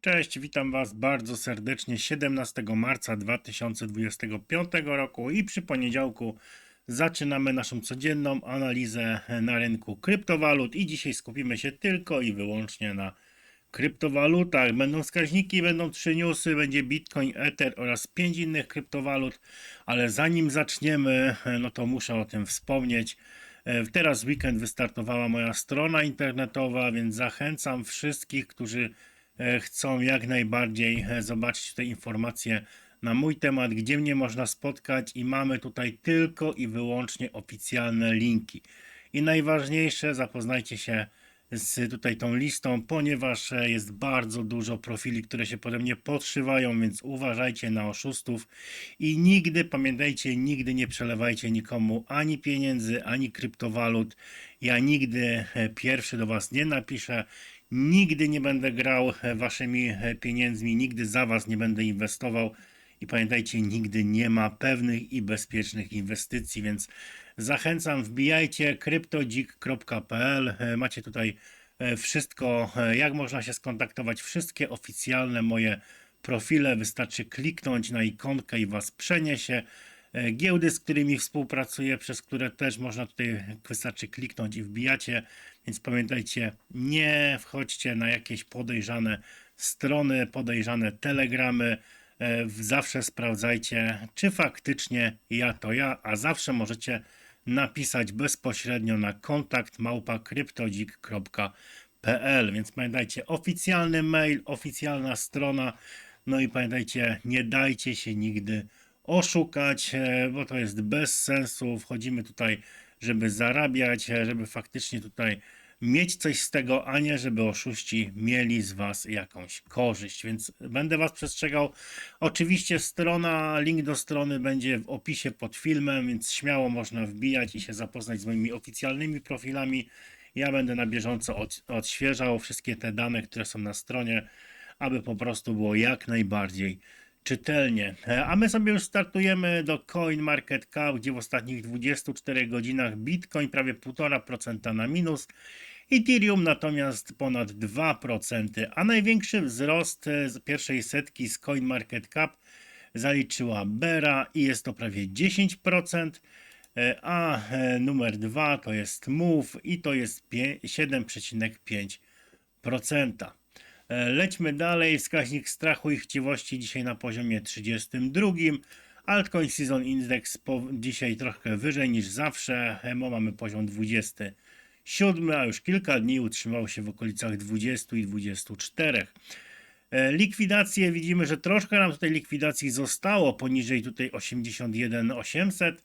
Cześć, witam Was bardzo serdecznie 17 marca 2025 roku i przy poniedziałku zaczynamy naszą codzienną analizę na rynku kryptowalut i dzisiaj skupimy się tylko i wyłącznie na kryptowalutach. Będą wskaźniki, będą trzy newsy, będzie Bitcoin, Ether oraz pięć innych kryptowalut, ale zanim zaczniemy, no to muszę o tym wspomnieć. E, Teraz weekend wystartowała moja strona internetowa, więc zachęcam wszystkich, którzy chcą jak najbardziej e, zobaczyć te informacje na mój temat, gdzie mnie można spotkać i mamy tutaj tylko i wyłącznie oficjalne linki. I najważniejsze, zapoznajcie się z tutaj tą listą, ponieważ e, jest bardzo dużo profili, które się pode mnie podszywają, więc uważajcie na oszustów i nigdy, pamiętajcie, nigdy nie przelewajcie nikomu ani pieniędzy, ani kryptowalut. Ja nigdy e, pierwszy do Was nie napiszę, nigdy nie będę grał e, Waszymi pieniędzmi, nigdy za Was nie będę inwestował. I pamiętajcie, nigdy nie ma pewnych i bezpiecznych inwestycji, więc zachęcam, wbijajcie kryptodzik.pl. E, Macie tutaj e, wszystko, e, jak można się skontaktować, wszystkie oficjalne moje profile. Wystarczy kliknąć na ikonkę i Was przeniesie. Giełdy, z którymi współpracuję, przez które też można tutaj, wystarczy kliknąć i wbijacie. Więc pamiętajcie, nie wchodźcie na jakieś podejrzane strony, podejrzane telegramy. Zawsze sprawdzajcie, czy faktycznie ja to ja, a zawsze możecie napisać bezpośrednio na kontakt małpa kryptodzik.pl. Więc pamiętajcie, oficjalny mail, oficjalna strona. No i pamiętajcie, nie dajcie się nigdy oszukać, e, bo to jest bez sensu. Wchodzimy tutaj, żeby zarabiać, e, żeby faktycznie tutaj mieć coś z tego, a nie żeby oszuści mieli z Was jakąś korzyść. Więc będę Was przestrzegał. Oczywiście strona, link do strony będzie w opisie pod filmem, więc śmiało można wbijać i się zapoznać z moimi oficjalnymi profilami. Ja będę na bieżąco od, odświeżał wszystkie te dane, które są na stronie, aby po prostu było jak najbardziej czytelnie. A my sobie już startujemy do CoinMarketCap, gdzie w ostatnich 24 godzinach Bitcoin prawie 1,5% na minus, Ethereum natomiast ponad 2%, a największy wzrost z pierwszej setki z CoinMarketCap zaliczyła Bera i jest to prawie 10%, e, a e, numer 2 to jest Move i to jest pie- 7,5%. E, Lećmy dalej. Wskaźnik strachu i chciwości dzisiaj na poziomie 32. Altcoin Season Index dzisiaj trochę wyżej niż zawsze. EMO mamy poziom 27, a już kilka dni utrzymał się w okolicach 20 i 24. E, Likwidacje widzimy, że troszkę nam tutaj likwidacji zostało poniżej tutaj 81 800.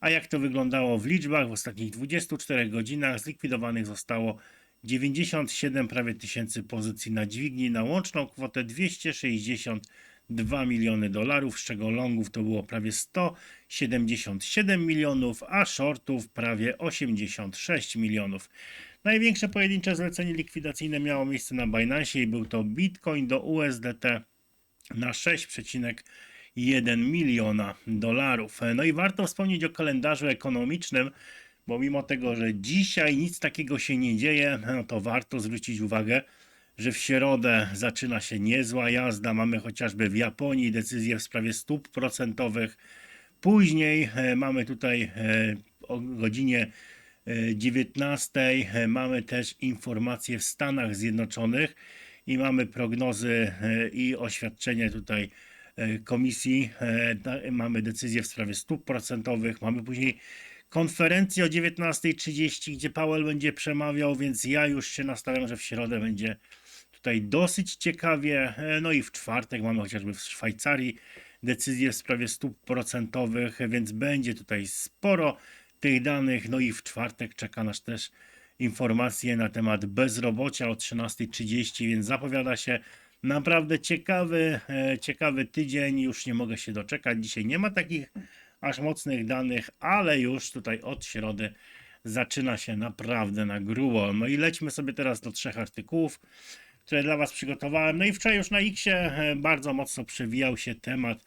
A jak to wyglądało w liczbach w ostatnich 24 godzinach? Zlikwidowanych zostało 97 prawie tysięcy pozycji na dźwigni na łączną kwotę 262 miliony dolarów, z czego longów to było prawie 177 milionów, a shortów prawie 86 milionów. Największe pojedyncze zlecenie likwidacyjne miało miejsce na Binance i był to Bitcoin do USDT na 6,1 miliona dolarów. No i warto wspomnieć o kalendarzu ekonomicznym, bo mimo tego, że dzisiaj nic takiego się nie dzieje, no to warto zwrócić uwagę, że w środę zaczyna się niezła jazda. Mamy chociażby w Japonii decyzję w sprawie stóp procentowych. Później e, mamy tutaj e, o godzinie e, 19 e, mamy też informacje w Stanach Zjednoczonych i mamy prognozy i oświadczenie tutaj komisji. Mamy decyzję w sprawie stóp procentowych. Mamy później konferencję o 19.30, gdzie Powell będzie przemawiał, więc ja już się nastawiam, że w środę będzie tutaj dosyć ciekawie. E, No i w czwartek mamy chociażby w Szwajcarii decyzję w sprawie stóp procentowych, więc będzie tutaj sporo tych danych. No i w czwartek czeka nas też informacje na temat bezrobocia o 13.30, więc zapowiada się naprawdę ciekawy, e, ciekawy tydzień. Już nie mogę się doczekać. Dzisiaj nie ma takich aż mocnych danych, ale już tutaj od środy zaczyna się naprawdę na grubo. No i lećmy sobie teraz do trzech artykułów, które dla Was przygotowałem. No i wczoraj już na Xie e, bardzo mocno przewijał się temat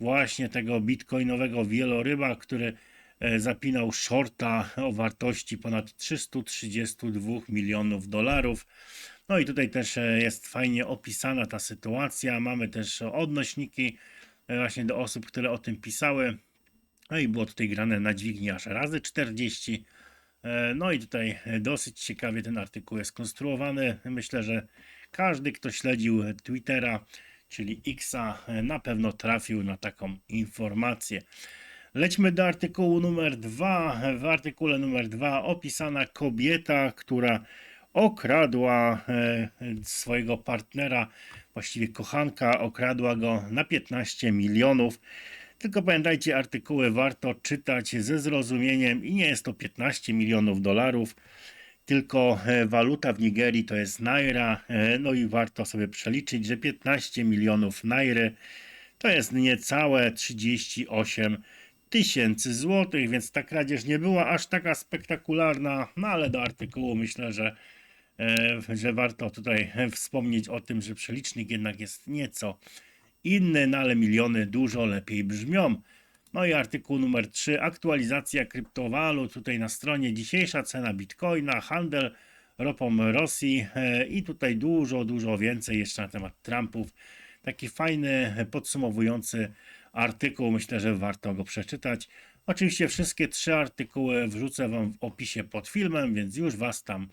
właśnie tego bitcoinowego wieloryba, który e, zapinał shorta o wartości ponad 332 milionów dolarów. No i tutaj też e, jest fajnie opisana ta sytuacja. Mamy też odnośniki właśnie do osób, które o tym pisały. No i było tutaj grane na dźwigni aż razy 40. E, No i tutaj dosyć ciekawie ten artykuł jest konstruowany. Myślę, że każdy, kto śledził Twittera, czyli Xa, na pewno trafił na taką informację. Lećmy do artykułu numer dwa. W artykule numer dwa opisana kobieta, która okradła e, swojego partnera, właściwie kochanka, okradła go na 15 milionów. Tylko pamiętajcie, artykuły warto czytać ze zrozumieniem i nie jest to 15 milionów dolarów, tylko e, waluta w Nigerii to jest naira, e, no i warto sobie przeliczyć, że 15 milionów nairy to jest niecałe 38 tysięcy złotych, więc ta kradzież nie była aż taka spektakularna, no ale do artykułu myślę, że, e, że warto tutaj wspomnieć o tym, że przelicznik jednak jest nieco inny, no ale miliony dużo lepiej brzmią. No i artykuł numer 3, aktualizacja kryptowalut. Tutaj na stronie dzisiejsza cena bitcoina, handel ropą Rosji e, i tutaj dużo, dużo więcej jeszcze na temat Trumpów. Taki fajny, podsumowujący artykuł. Myślę, że warto go przeczytać. Oczywiście wszystkie trzy artykuły wrzucę Wam w opisie pod filmem, więc już Was tam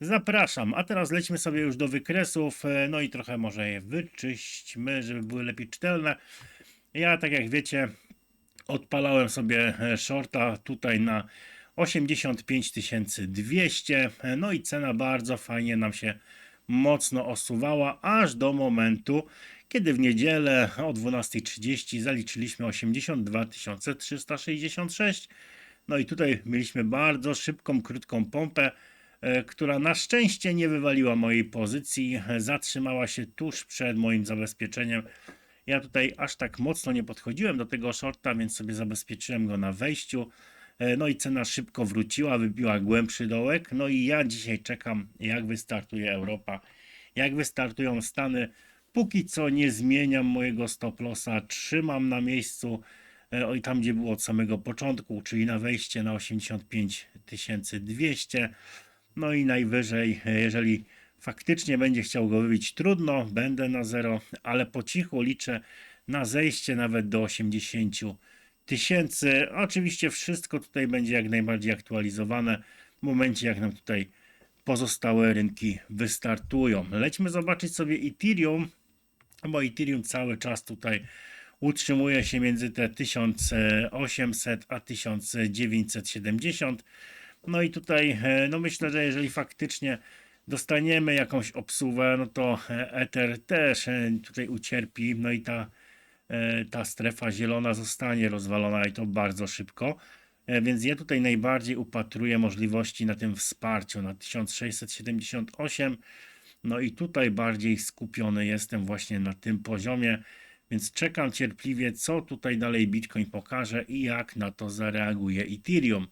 zapraszam. A teraz lećmy sobie już do wykresów, e, no i trochę może je wyczyśćmy, żeby były lepiej czytelne. Ja, tak jak wiecie, odpalałem sobie e, shorta tutaj na 85 200, e, no i cena bardzo fajnie nam się mocno osuwała, aż do momentu, kiedy w niedzielę o 12.30 zaliczyliśmy 82 366. No i tutaj mieliśmy bardzo szybką, krótką pompę, która na szczęście nie wywaliła mojej pozycji, e, zatrzymała się tuż przed moim zabezpieczeniem. Ja tutaj aż tak mocno nie podchodziłem do tego shorta, więc sobie zabezpieczyłem go na wejściu. E, No i cena szybko wróciła, wybiła głębszy dołek. No i ja dzisiaj czekam, jak wystartuje Europa, jak wystartują Stany. Póki co nie zmieniam mojego stop lossa, trzymam na miejscu, e, oj tam gdzie było od samego początku, czyli na wejście na 85 200. No i najwyżej, e, jeżeli faktycznie będzie chciał go wybić trudno, będę na zero, ale po cichu liczę na zejście nawet do 80 tysięcy. Oczywiście wszystko tutaj będzie jak najbardziej aktualizowane w momencie jak nam tutaj pozostałe rynki wystartują. Lećmy zobaczyć sobie Ethereum, bo Ethereum cały czas tutaj utrzymuje się między te 1800 a 1970. No i tutaj e, no myślę, że jeżeli faktycznie dostaniemy jakąś obsługę, no to e, Ether też e, tutaj ucierpi, no i ta, ta strefa zielona zostanie rozwalona i to bardzo szybko. Więc ja tutaj najbardziej upatruję możliwości na tym wsparciu na 1678. No i tutaj bardziej skupiony jestem właśnie na tym poziomie, więc czekam cierpliwie, co tutaj dalej Bitcoin pokaże i jak na to zareaguje Ethereum.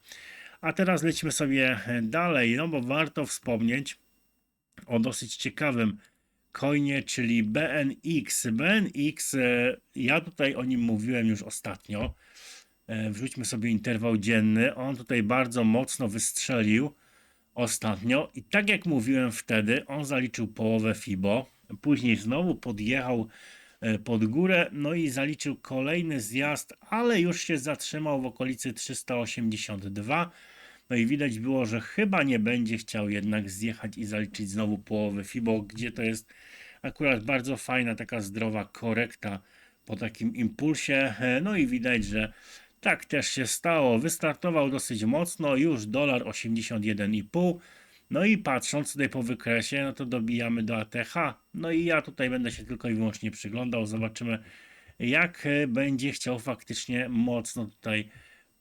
A teraz lecimy sobie dalej, no bo warto wspomnieć o dosyć ciekawym coinie, czyli BNX. BNX, e, ja tutaj o nim mówiłem już ostatnio. E, Wrzućmy sobie interwał dzienny. On tutaj bardzo mocno wystrzelił ostatnio i tak jak mówiłem wtedy, on zaliczył połowę FIBO. Później znowu podjechał e, pod górę, no i zaliczył kolejny zjazd, ale już się zatrzymał w okolicy 382. No i widać było, że chyba nie będzie chciał jednak zjechać i zaliczyć znowu połowę FIBO, gdzie to jest akurat bardzo fajna, taka zdrowa korekta po takim impulsie. E, No i widać, że tak też się stało. Wystartował dosyć mocno, już dolar 81,5. No i patrząc tutaj po wykresie, no to dobijamy do ATH. No i ja tutaj będę się tylko i wyłącznie przyglądał. Zobaczymy, jak e, będzie chciał faktycznie mocno tutaj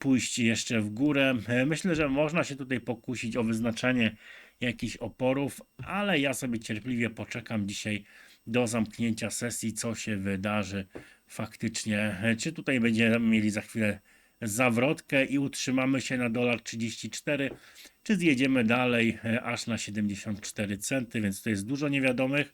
pójść jeszcze w górę. E, Myślę, że można się tutaj pokusić o wyznaczenie jakichś oporów, ale ja sobie cierpliwie poczekam dzisiaj do zamknięcia sesji, co się wydarzy faktycznie. E, Czy tutaj będziemy mieli za chwilę zawrotkę i utrzymamy się na dolar 34, czy zjedziemy dalej e, aż na 74 centy, więc to jest dużo niewiadomych,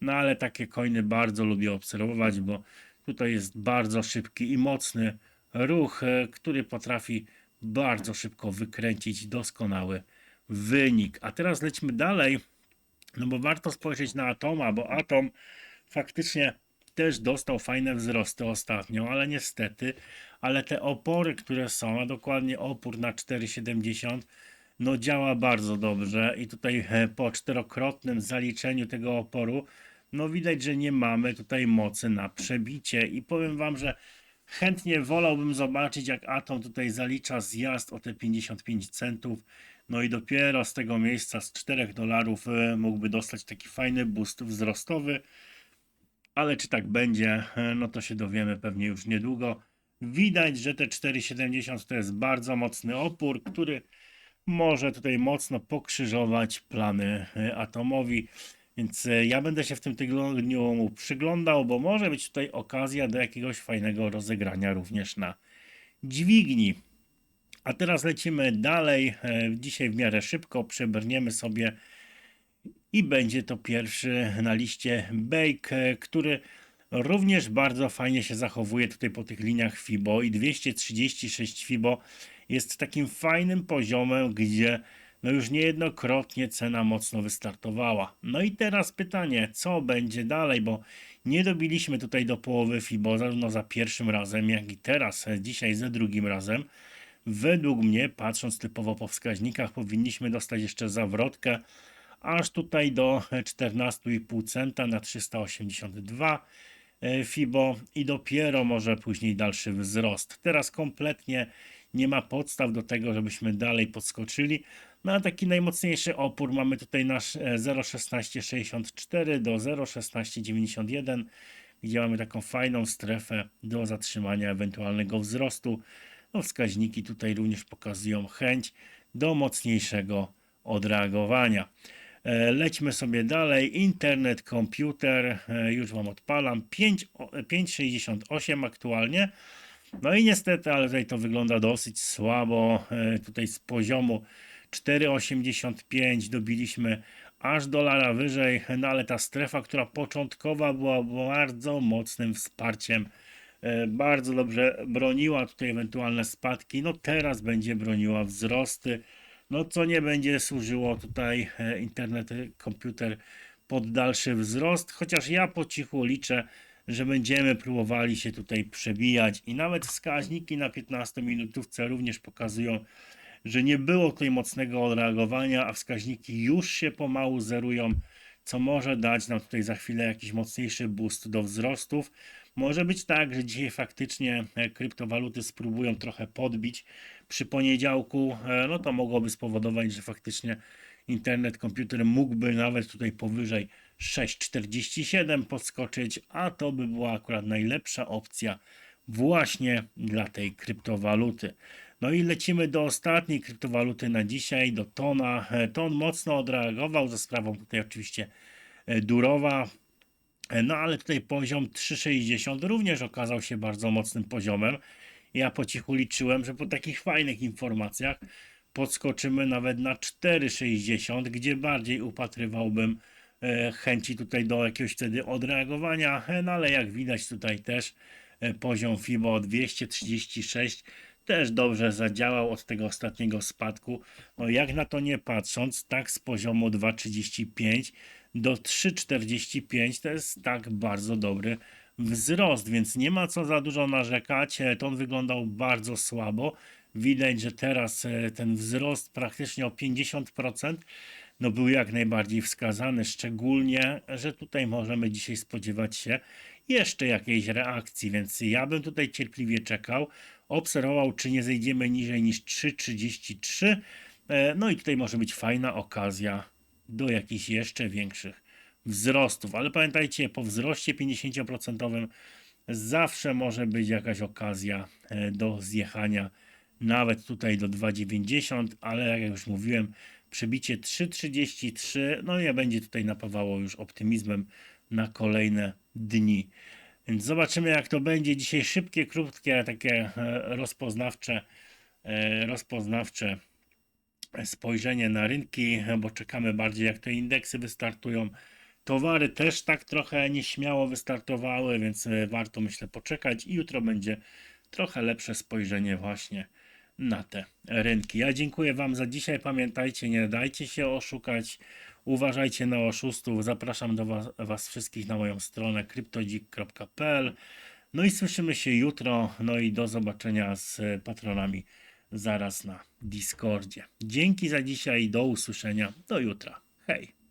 no ale takie coiny bardzo lubię obserwować, bo tutaj jest bardzo szybki i mocny ruch, e, który potrafi bardzo szybko wykręcić doskonały wynik. A teraz lećmy dalej No bo warto spojrzeć na Atoma, bo Atom faktycznie też dostał fajne wzrosty ostatnio, ale niestety, ale te opory, które są, a dokładnie opór na 4,70 no działa bardzo dobrze i tutaj e, po czterokrotnym zaliczeniu tego oporu no widać, że nie mamy tutaj mocy na przebicie i powiem wam, że chętnie wolałbym zobaczyć jak Atom tutaj zalicza zjazd o te 55 centów no i dopiero z tego miejsca z 4 dolarów e, mógłby dostać taki fajny boost wzrostowy ale czy tak będzie, e, no to się dowiemy pewnie już niedługo. Widać, że te 4,70 to jest bardzo mocny opór, który może tutaj mocno pokrzyżować plany e, Atomowi. Więc e, ja będę się w tym tygodniu przyglądał, bo może być tutaj okazja do jakiegoś fajnego rozegrania również na dźwigni. A teraz lecimy dalej. Dzisiaj w miarę szybko przebrniemy sobie i będzie to pierwszy na liście Bake, który również bardzo fajnie się zachowuje tutaj po tych liniach FIBO i 236 FIBO jest takim fajnym poziomem, gdzie no już niejednokrotnie cena mocno wystartowała. No i teraz pytanie, co będzie dalej, bo nie dobiliśmy tutaj do połowy FIBO zarówno za pierwszym razem, jak i teraz, dzisiaj za drugim razem. Według mnie, patrząc typowo po wskaźnikach, powinniśmy dostać jeszcze zawrotkę aż tutaj do 14,5 centa na 382 e, FIBO i dopiero może później dalszy wzrost. Teraz kompletnie nie ma podstaw do tego, żebyśmy dalej podskoczyli. No taki najmocniejszy opór mamy tutaj nasz 0,1664 e, do 0,1691, gdzie mamy taką fajną strefę do zatrzymania ewentualnego wzrostu. No, wskaźniki tutaj również pokazują chęć do mocniejszego odreagowania. E, lećmy sobie dalej. Internet, komputer, e, już Wam odpalam. 5,68 aktualnie. No i niestety, ale tutaj to wygląda dosyć słabo. Tutaj z poziomu 4,85 dobiliśmy aż dolara wyżej, no ale ta strefa, która początkowa była bardzo mocnym wsparciem, bardzo dobrze broniła tutaj ewentualne spadki, no teraz będzie broniła wzrosty no co nie będzie służyło tutaj e, internet, e, komputer pod dalszy wzrost, chociaż ja po cichu liczę, że będziemy próbowali się tutaj przebijać i nawet wskaźniki na 15 minutówce również pokazują, że nie było tutaj mocnego odreagowania, a wskaźniki już się pomału zerują, co może dać nam tutaj za chwilę jakiś mocniejszy boost do wzrostów. Może być tak, że dzisiaj faktycznie e, kryptowaluty spróbują trochę podbić przy poniedziałku, e, no to mogłoby spowodować, że faktycznie internet, komputer mógłby nawet tutaj powyżej 6,47 podskoczyć, a to by była akurat najlepsza opcja właśnie dla tej kryptowaluty. No i lecimy do ostatniej kryptowaluty na dzisiaj, do Tona. E, Ton mocno odreagował za sprawą tutaj oczywiście Durowa. E, no ale tutaj poziom 3,60 również okazał się bardzo mocnym poziomem. Ja po cichu liczyłem, że po takich fajnych informacjach podskoczymy nawet na 4,60, gdzie bardziej upatrywałbym e, chęci tutaj do jakiegoś wtedy odreagowania, e, no ale jak widać tutaj też poziom FIBO 236 też dobrze zadziałał od tego ostatniego spadku. No jak na to nie patrząc, tak z poziomu 2,35 do 3,45 to jest tak bardzo dobry wzrost, więc nie ma co za dużo narzekać. E, to on wyglądał bardzo słabo. Widać, że teraz e, ten wzrost praktycznie o 50% no był jak najbardziej wskazany, szczególnie, że tutaj możemy dzisiaj spodziewać się jeszcze jakiejś reakcji, więc ja bym tutaj cierpliwie czekał, obserwował, czy nie zejdziemy niżej niż 3,33. E, no i tutaj może być fajna okazja do jakichś jeszcze większych wzrostów. Ale pamiętajcie, po wzroście 50% zawsze może być jakaś okazja e, do zjechania nawet tutaj do 2,90, ale jak już mówiłem, przebicie 3,33, no nie będzie tutaj napawało już optymizmem na kolejne dni. Więc zobaczymy jak to będzie. Dzisiaj szybkie, krótkie, takie e, rozpoznawcze, e, rozpoznawcze spojrzenie na rynki, bo czekamy bardziej jak te indeksy wystartują. Towary też tak trochę nieśmiało wystartowały, więc e, warto myślę poczekać i jutro będzie trochę lepsze spojrzenie właśnie na te rynki. Ja dziękuję Wam za dzisiaj. Pamiętajcie, nie dajcie się oszukać. Uważajcie na oszustów. Zapraszam do Was, was wszystkich na moją stronę cryptodzik.pl. No i słyszymy się jutro. No i do zobaczenia z patronami zaraz na Discordzie. Dzięki za dzisiaj. Do usłyszenia. Do jutra. Hej.